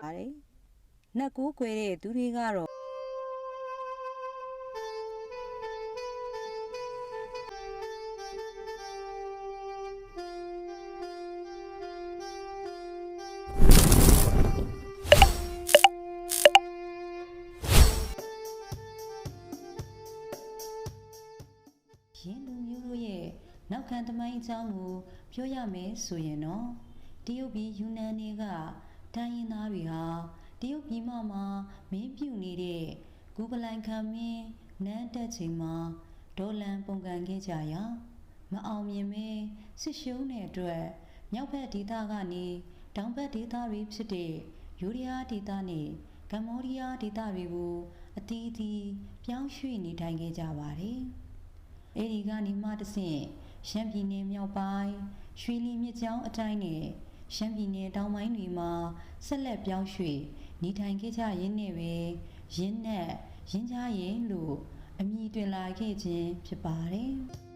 ပါတယ်နတ်ကိုးကွယ်တဲ့သူတွေကတော့ရင်းလူမျိုးတို့ရဲ့နောက်ခံသမိုင်းအကြောင်းကိုပြောရမယ်ဆိုရင်တော့တရုတ်ပြည်ယူနန်တွေက တိုင်းရင်းသားတွေဟာတရုတ်ပြည်မှမှာမင်းပြုတ်နေတဲ့ဂူပလိုင်ခံမင်းနန်းတက်ချိန်မှာဒေါ်လန်ပုံကန်ခဲ့ကြရာမအောင်မြင်မဲစစ်ရှုံးတဲ့အတွက်မြောက်ဘက်ဒေသကနေတောင်ဘက်ဒေသတွေဖြစ်တဲ့ယူရီးယားဒေသနဲ့ကမ္ဘောဒီးယားဒေသတွေကိုအသီးသီးပြောင်းရွှေ့နေထိုင်ခဲ့ကြပါတယ်။အဲဒီကနေမှတဆင့်ရှမ်းပြည်နယ်မြောက်ပိုင်းရွှေလီမြစ်ကြောင်းအတိုင်းနဲ့ ရှမ်းပြည်နယ်တောင်ပိုင်းတွေမှာဆက်လက်ပြောင်းရွှေ့နေထိုင်ခဲ့ကြရင်းနဲ့ပဲရင်းနဲ့ရင်းကြားရင်လို့အမည်တွင်လာခဲ့ခြင်းဖြစ်ပါတယ်။